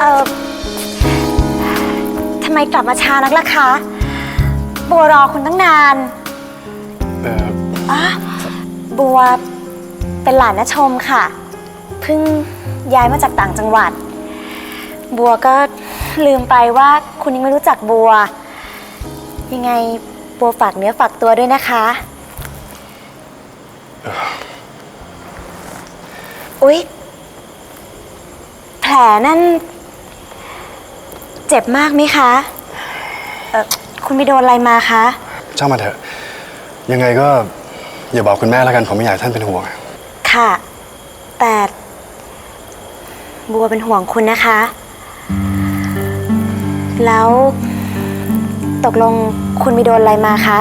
เออทำไมกลับมาช้านักล่ะคะ บัวรอคุณตั้งนานเอออะบัวเป็นหลานน้าชมค่ะ เพิ่งย้ายมาจากต่างจังหวัด บัวก็ลืมไปว่าคุณยังไม่รู้จักบัว ยังไงบัวฝากเนื้อฝากตัวด้วยนะคะ อุ๊ย แผลนั่น เจ็บมากไหมคะเออคุณไปโดนอะไรมาคะ ช่างมาเถอะ ยังไงก็อย่าบอกคุณแม่แล้วกันผมไม่อยากให้ท่านเป็นห่วง ค่ะ แต่ บัวเป็นห่วงคุณนะคะ แล้ว ตกลงคุณไปโดนอะไรมาคะ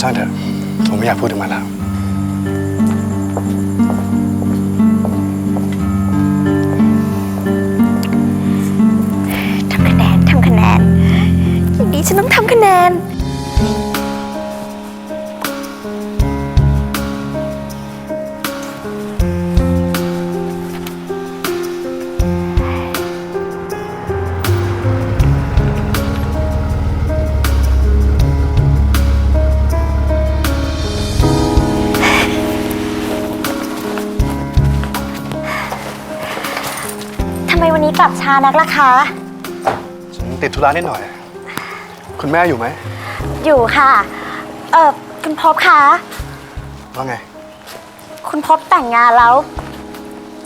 ช่างเถอะผมไม่อยากพูดถึงมันแล้ว วันนี้กลับช้านักล่ะคะ ฉันติดธุระนิดหน่อย คุณแม่อยู่ไหม อยู่ค่ะ เออคุณพบคะว่าไง คุณพบแต่งงานแล้ว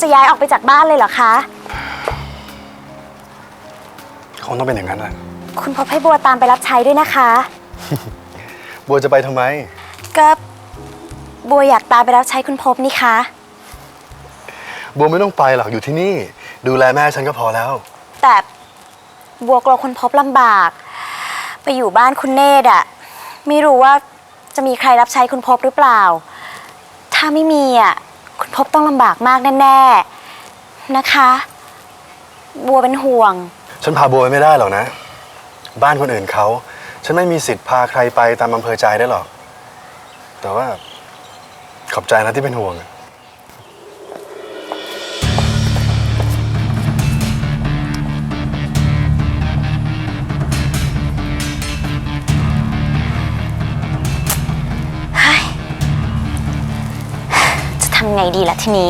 จะย้ายออกไปจากบ้านเลยเหรอคะ คงต้องเป็นอย่างนั้นแหละคุณพบให้บัวตามไปรับใช้ด้วยนะคะ บัวจะไปทำไม ก็บัวอยากตามไปรับใช้คุณพบนี่คะ บัวไม่ต้องไปหรอกอยู่ที่นี่ ดูแลแม่ฉันก็พอแล้ว แต่บัวกลัวคุณพบลำบาก ไปอยู่บ้านคุณเนตรอะไม่รู้ว่าจะมีใครรับใช้คุณพบหรือเปล่า ถ้าไม่มีอะคุณพบต้องลำบากมากแน่ๆนะคะ บัวเป็นห่วง ฉันพาบัวไปไม่ได้หรอกนะ บ้านคนอื่นเขา ฉันไม่มีสิทธิ์พาใครไปตามอำเภอใจได้หรอก แต่ว่าขอบใจนะที่เป็นห่วงจะำไงดีล่ะทีนี้